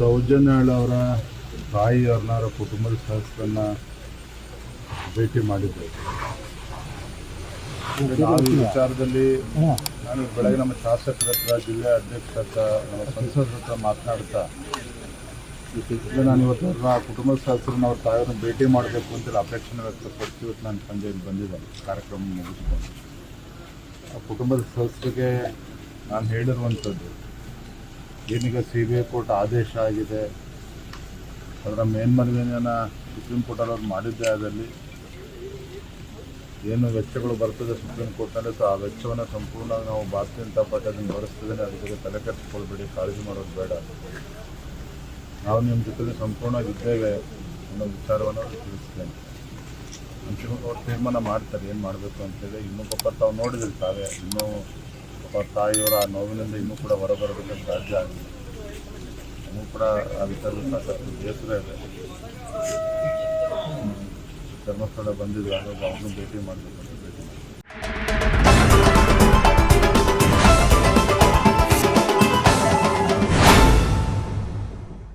ಸೌಜನ್ಯಾಳ್ ಅವರ ತಾಯಿಯವ್ರನ್ನ ಅವರ ಕುಟುಂಬದ ಸದಸ್ಯರನ್ನ ಭೇಟಿ ಮಾಡಿದ್ದೆ ಈ ವಿಚಾರದಲ್ಲಿ ನಾನು ಬೆಳಗ್ಗೆ ನಮ್ಮ ಶಾಸಕರ ಹತ್ರ ಜಿಲ್ಲೆ ಅಧ್ಯಕ್ಷರ ಹತ್ರ ನಮ್ಮ ಸಂಸದರ ಹತ್ರ ಮಾತನಾಡ್ತಾ ನಾನು ಇವತ್ತು ಅವ್ರನ್ನ ಕುಟುಂಬದ ಸದಸ್ಯರನ್ನ ಅವ್ರ ತಾಯಿಯವ್ರನ್ನ ಭೇಟಿ ಮಾಡಬೇಕು ಅಂತೇಳಿ ಅಪೇಕ್ಷೆನ ವ್ಯಕ್ತಪಡಿಸಿ ಇವತ್ತು ನಾನು ಸಂಜೆ ಬಂದಿದ್ದೆ ಬಂದಿದ್ದೇನೆ ಕಾರ್ಯಕ್ರಮ ಮುಗಿಸ್ಕೊಂಡು. ಆ ಕುಟುಂಬದ ಸದಸ್ಯರಿಗೆ ನಾನು ಹೇಳಿರುವಂಥದ್ದು ಏನೀಗ ಸಿ ಬಿ ಐ ಕೋರ್ಟ್ ಆದೇಶ ಆಗಿದೆ. ಅದರ ಮೇಲ್ಮನವಿಯನ್ನು ಸುಪ್ರೀಂ ಕೋರ್ಟಲ್ಲಿ ಅವ್ರು ಮಾಡಿದ್ದೆ ಅದರಲ್ಲಿ ಏನು ವೆಚ್ಚಗಳು ಬರ್ತದೆ ಸುಪ್ರೀಂ ಕೋರ್ಟ್ನಲ್ಲಿ ಆ ವೆಚ್ಚವನ್ನು ಸಂಪೂರ್ಣ ನಾವು ಜನತಾ ಪಾರ್ಟಿ ಅದನ್ನು ಬರೆಸ್ತಿದ್ದೇನೆ ಅದ್ರ ಬಗ್ಗೆ ತಲೆ ಕೆಡಿಸ್ಕೊಳ್ಬೇಡಿ, ಕಾಳಜಿ ಮಾಡೋದು ಬೇಡ. ನಾವು ನಿಮ್ಮ ಜೊತೆಗೆ ಸಂಪೂರ್ಣವಾಗಿ ಇದ್ದೇವೆ ಅನ್ನೋ ವಿಚಾರವನ್ನು ಅವ್ರಿಗೆ ತಿಳಿಸ್ತೇನೆ ಅಂತಿಮವಾಗಿ ಅವ್ರು ತೀರ್ಮಾನ ಮಾಡ್ತಾರೆ, ಏನು ಮಾಡಬೇಕು ಅಂತೇಳಿ. ಇನ್ನೂ ಪಾಪ ತಾವು. ನೋಡಿದಿರ್ತಾರೆ ಇನ್ನೂ ಪಾಪ ತಾಯಿಯವರ ಆ ನೋವಿನಿಂದ ಇನ್ನೂ ಕೂಡ ಹೊರಬರೋದಕ್ಕೆ ಸಾಧ್ಯ ಆಗಿದೆ ಇನ್ನೂ ಕೂಡ ಆ ವಿಚಾರದಲ್ಲಿ ಸಾಕಷ್ಟು ಬೇಸರ ಇದೆ. ಧರ್ಮಸ್ಥಳ ಬಂದಿದ್ದಾಗ ಅವನು ಭೇಟಿ ಮಾಡಬೇಕು ಭೇಟಿ